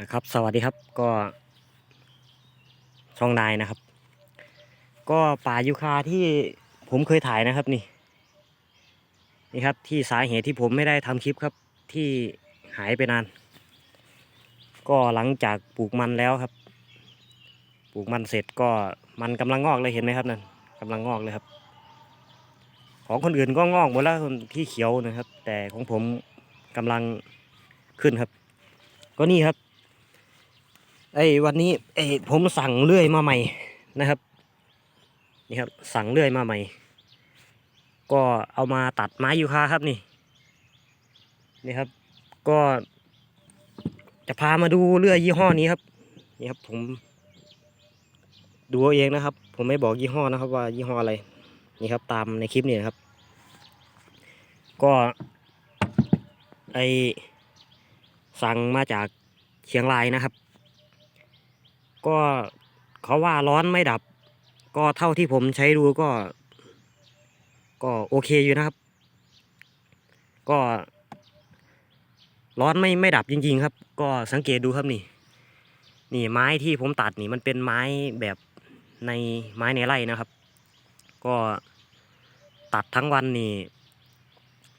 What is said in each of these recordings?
นะครับสวัสดีครับก็ช่องนายนะครับ ก็ป่ายูคาที่ผมเคยถ่ายนะครับนี่นี่ครับที่สาเหตุที่ผมไม่ได้ทำคลิปครับที่หายไปนาน ก็หลังจากปลูกมันแล้วครับ ปลูกมันเสร็จก็มันกำลังงอกเลยเห็นไหมครับนั่นกำลังงอกเลยครับ ของคนอื่นก็งอกหมดแล้วที่เขียวนะครับ แต่ของผมกำลังขึ้นครับ ก็นี่ครับ ไอ้วันนี้ไอ้ผมสั่งเลื่อยมาใหม่นะครับ นี่ครับ สั่งเลื่อยมาใหม่ ก็เอามาตัดไม้ยูคาครับนี่ นี่ครับ ก็จะพามาดูเลื่อยยี่ห้อนี้ครับ นี่ครับ ผมดูเอาเองนะครับ ผมไม่บอกยี่ห้อนะครับ ว่ายี่ห้ออะไร นี่ครับ ตามในคลิปนี้นะครับ ก็ไอสั่งมาจากเชียงรายนะครับ ก็เขาว่าร้อนไม่ดับ ก็เท่าที่ผมใช้ดูก็ ก็โอเคอยู่นะครับ ก็ ร้อนไม่ไม่ดับจริง ๆ ครับ ก็สังเกตดูครับนี่ นี่ไม้ที่ผมตัดนี่มันเป็นไม้แบบในไม้ในไร่นะครับ ก็ตัดทั้งวันนี่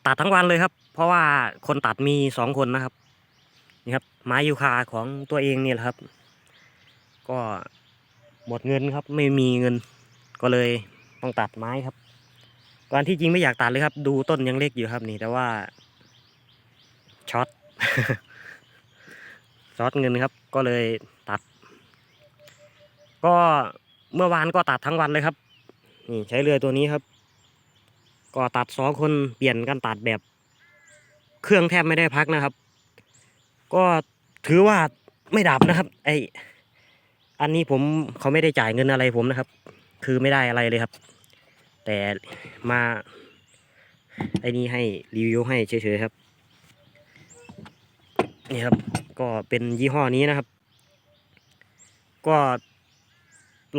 ตัดทั้งวันเลยครับ เพราะว่าคนตัดมีสองคนนะครับ นี่ครับ ไม้ยูคาของตัวเองนี่แหละครับ ก็หมดเงินครับ ไม่มีเงิน ก็เลยต้องตัดไม้ครับก่อนที่จริงไม่อยากตัดเลยครับ ดูต้นยังเล็กอยู่ครับนี่ แต่ว่าช็อตช็อตเงินครับ ก็เลยตัด ก็เมื่อวานก็ตัดทั้งวันเลยครับ นี่ใช้เรือตัวนี้ครับ ก็ตัดสองคนเปลี่ยนกันตัดแบบ เครื่องแทบไม่ได้พักนะครับ ก็ถือว่าไม่ดับนะครับ ไอ อันนี้ผมเขาไม่ได้จ่ายเงินอะไรผมนะครับ คือไม่ได้อะไรเลยครับ แต่มาไอ้นี่ให้รีวิวให้เฉยๆครับ นี่ครับ ก็เป็นยี่ห้อนี้นะครับ ก็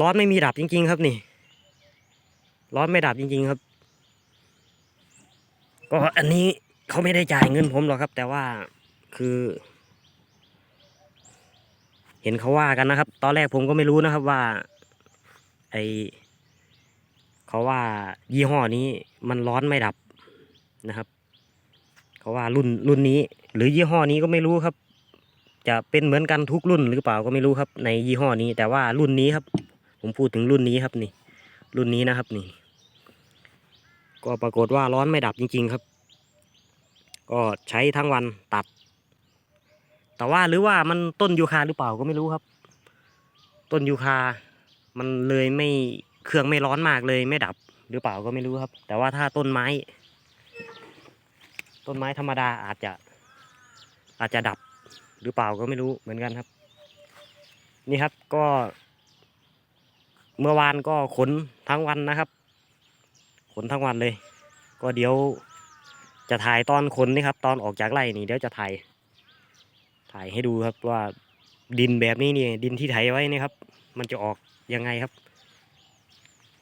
ร้อนไม่มีดับจริง ๆ ครับนี่ร้อนไม่ดับจริง ๆ ครับ ก็อันนี้เขาไม่ได้จ่ายเงินผมหรอกครับ แต่ว่าคือ เห็นเขาว่ากันนะครับ ตอนแรกผมก็ไม่รู้นะครับว่า ไอเขาว่ายี่ห้อนี้มันร้อนไม่ดับนะครับ เขาว่ารุ่นรุ่นนี้ หรือยี่ห้อนี้ก็ไม่รู้ครับ จะเป็นเหมือนกันทุกรุ่นหรือเปล่าก็ไม่รู้ครับ ในยี่ห้อนี้ แต่ว่ารุ่นนี้ครับ ผมพูดถึงรุ่นนี้ครับนี่ รุ่นนี้นะครับนี่ ก็ปรากฏว่าร้อนไม่ดับจริง ๆครับ ก็ใช้ทั้งวันตัด แต่ว่าหรือว่ามันต้นยูคาหรือเปล่าก็ไม่รู้ครับ ต้นยูคา มันเลยไม่เครื่องไม่ร้อนมากเลยไม่ดับหรือเปล่าก็ไม่รู้ครับ แต่ว่าถ้าต้นไม้ ต้นไม้ธรรมดาอาจจะ อาจจะดับหรือเปล่าก็ไม่รู้เหมือนกันครับ นี่ครับก็ เมื่อวานก็ขนทั้งวันนะครับ ขนทั้งวันเลย ก็เดี๋ยวจะถ่ายตอนขนนี่ครับ ตอนออกจากไร่นี่เดี๋ยวจะถ่าย ถ่ายให้ดูครับว่าดินแบบนี้นี่ดินที่ไถไว้นี่ครับ มันจะออกยังไงครับ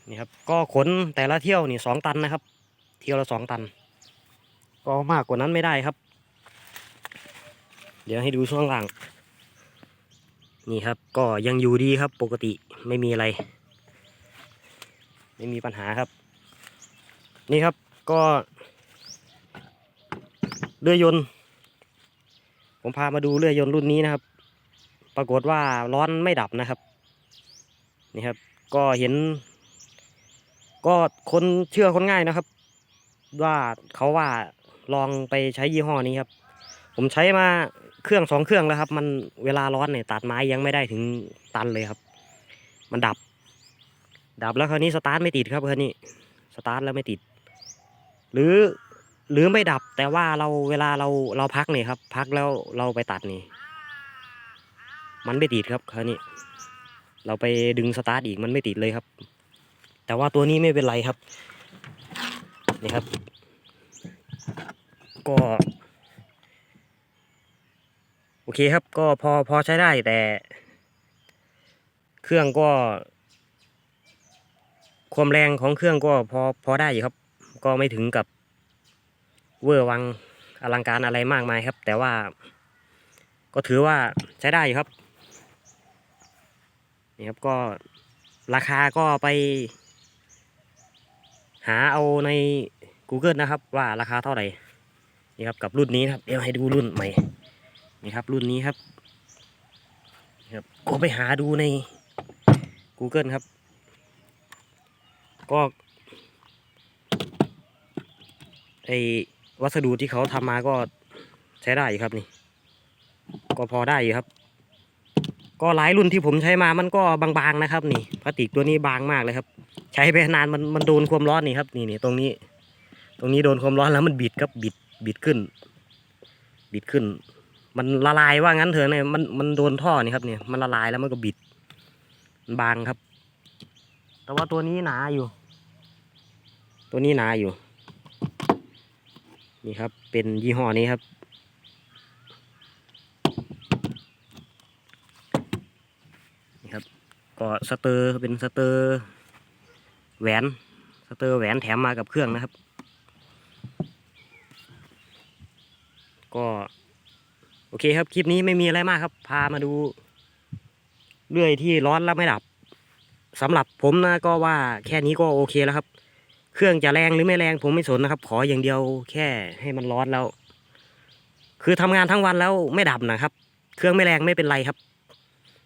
นี่ครับ ก็ขนแต่ละเที่ยวนี่สองตันนะครับ เที่ยวละสองตัน ก็มากกว่านั้นไม่ได้ครับ เดี๋ยวให้ดูช่วงล่าง นี่ครับ ก็ยังอยู่ดีครับ ปกติไม่มีอะไร ไม่มีปัญหาครับ นี่ครับก็เรือยนต์ ผมพามาดูเรือยนต์รุ่นนี้นะครับ ปรากฏว่าร้อนไม่ดับนะครับ นี่ครับ ก็เห็น ก็คนเชื่อคนง่ายนะครับ ว่าเขาว่าลองไปใช้ยี่ห้อนี้ครับ ผมใช้มาเครื่องสองเครื่องแล้วครับ มันเวลาร้อนเนี่ยตัดไม้ยังไม่ได้ถึงตันเลยครับ มันดับ ดับแล้วคราวนี้สตาร์ทไม่ติดครับคราวนี้สตาร์ทแล้วไม่ติด หรือ หรือไม่ดับแต่ว่าเราเวลาเราเราพักเนี่ยครับ พักแล้วเราไปตัดนี่ มันไม่ติดครับคราวนี้ เราไปดึงสตาร์ทอีกมันไม่ติดเลยครับ แต่ว่าตัวนี้ไม่เป็นไรครับนี่ครับ ก็โอเคครับก็พอพอใช้ได้แต่ เครื่องก็ ความแรงของเครื่องก็พอพอได้อยู่ครับ ก็ไม่ถึงกับ เวอร์วังอลังการอะไรมากมายครับ แต่ว่า ก็ถือว่าใช้ได้อยู่ครับนี่ครับก็ราคาก็ไป หาเอาใน Google นะครับ ว่าราคาเท่าไหร่นี่ครับกับรุ่นนี้นะครับ เดี๋ยวให้ดูรุ่นใหม่นี่ครับ รุ่นนี้ครับนี่ครับก็ไปหาดูใน Google ครับ ก็ไอ วัสดุที่เขาทำมาก็ใช้ได้ครับนี่ ก็พอได้อยู่ครับ ก็หลายรุ่นที่ผมใช้มามันก็บางๆนะครับ นี่พลาสติกตัวนี้บางมากเลยครับ ใช้ไปนานมันมันโดนความร้อนนี่ครับ นี่นี่ตรงนี้ ตรงนี้โดนความร้อนแล้วมันบิดครับบิดบิดขึ้น บิดขึ้น มันละลายว่างั้นเถอะเนี่ยมันมันโดนท่อนี่ครับเนี่ยมันละลายแล้วมันก็บิดบางครับ แต่ว่าตัวนี้หนาอยู่ ตัวนี้หนาอยู่ นี่ครับ เป็นยี่ห้อนี้ครับ นี่ครับ ก็สเตอร์เป็นสเตอร์แหวน สเตอร์แหวนแถมมากับเครื่องนะครับ ก็โอเคครับ คลิปนี้ไม่มีอะไรมากครับ พามาดูเลื่อยที่ร้อนแล้วไม่ดับสำหรับผมนะก็ว่าแค่นี้ก็โอเคแล้วครับ เครื่องจะแรงหรือไม่แรงผมไม่สนนะครับ ขออย่างเดียวแค่ให้มันร้อนแล้ว คือทำงานทั้งวันแล้วไม่ดับนะครับ เครื่องไม่แรงไม่เป็นไรครับ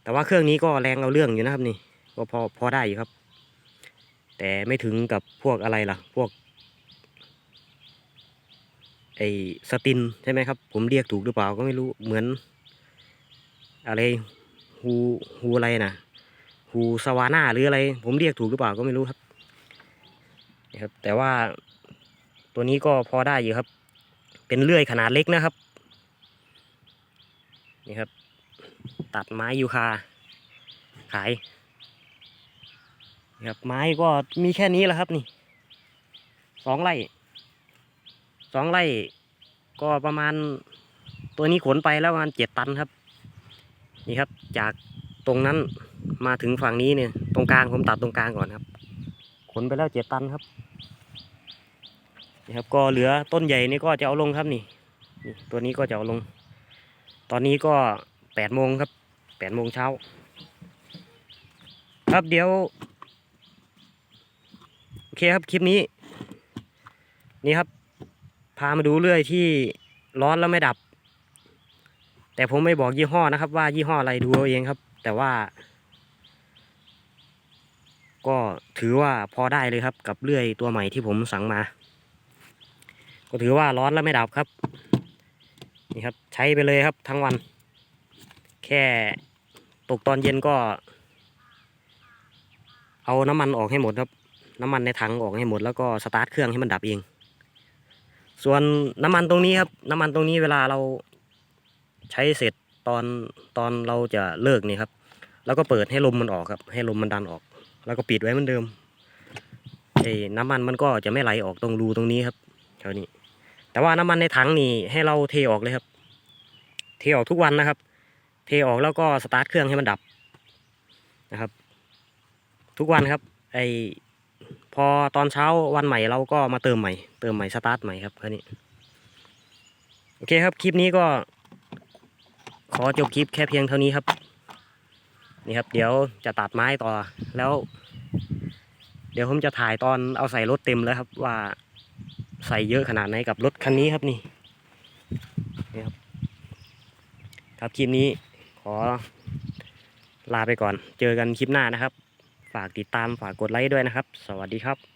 แต่ว่าเครื่องนี้ก็แรงเอาเรื่องอยู่นะครับนี่ก็พอพอได้อยู่ครับ แต่ไม่ถึงกับพวกอะไรล่ะ พวกไอสตินใช่ไหมครับ ผมเรียกถูกหรือเปล่าก็ไม่รู้เหมือน อะไรฮูฮูอะไรนะฮูสวาน่าหรืออะไร ผมเรียกถูกหรือเปล่าก็ไม่รู้ครับ ครับ แต่ว่าตัวนี้ก็พอได้อยู่ครับ เป็นเลื่อยขนาดเล็กนะครับ นี่ครับ ตัดไม้ยูคา ขายครับไม้ก็มีแค่นี้แหละครับนี่สองไร่สองไร่ก็ประมาณตัวนี้ขนไปแล้วประมาณเจ็ดตันครับ นี่ครับจากตรงนั้นมาถึงฝั่งนี้เนี่ย ตรงกลางผมตัดตรงกลางก่อนครับ ขนไปแล้วเจ็ดตันครับนี่ครับก็เหลือต้นใหญ่นี่ก็จะเอาลงครับนี่นี่ ตัวนี้ก็จะเอาลง ตอนนี้ก็แปดโมงครับแปดโมงเช้า ครับเดี๋ยวโอเคครับคลิปนี้ นี่ครับ พามาดูเรื่อยที่ร้อนแล้วไม่ดับ แต่ผมไม่บอกยี่ห้อนะครับ ว่ายี่ห้ออะไรดูเอาเองครับ แต่ว่า ก็ถือว่าพอได้เลยครับกับเลื่อยตัวใหม่ที่ผมสั่งมา ก็ถือว่าร้อนแล้วไม่ดับครับ นี่ครับใช้ไปเลยครับทั้งวัน แค่ตกตอนเย็นก็ เอาน้ำมันออกให้หมดครับ น้ำมันในถังออกให้หมดแล้วก็สตาร์ทเครื่องให้มันดับเอง ส่วนน้ำมันตรงนี้ครับ น้ำมันตรงนี้เวลาเราใช้เสร็จตอนตอนเราจะเลิกนี่ครับ แล้วก็เปิดให้ลมมันออกครับ ให้ลมมันดันออก แล้วก็ปิดไว้เหมือนเดิมไอ้น้ำมันมันก็จะไม่ไหลออกตรงรูตรงนี้ครับแถวนี้ แต่ว่าน้ำมันในถังนี่ให้เราเทออกเลยครับ เทออกทุกวันนะครับ เทออกแล้วก็สตาร์ทเครื่องให้มันดับนะครับ ทุกวันครับ ไอพอตอนเช้าวันใหม่เราก็มาเติมใหม่ เติมใหม่สตาร์ทใหม่ครับแค่นี้โอเคครับคลิปนี้ก็ ขอจบคลิปแค่เพียงเท่านี้ครับ นี่ครับ เดี๋ยวจะตัดไม้ต่อแล้ว เดี๋ยวผมจะถ่ายตอนเอาใส่รถเต็มแล้วครับ ว่าใส่เยอะขนาดไหนกับรถคันนี้ครับนี่นี่ครับ ครับคลิปนี้ขอลาไปก่อน เจอกันคลิปหน้านะครับ ฝากติดตามฝากกดไลค์ด้วยนะครับ สวัสดีครับ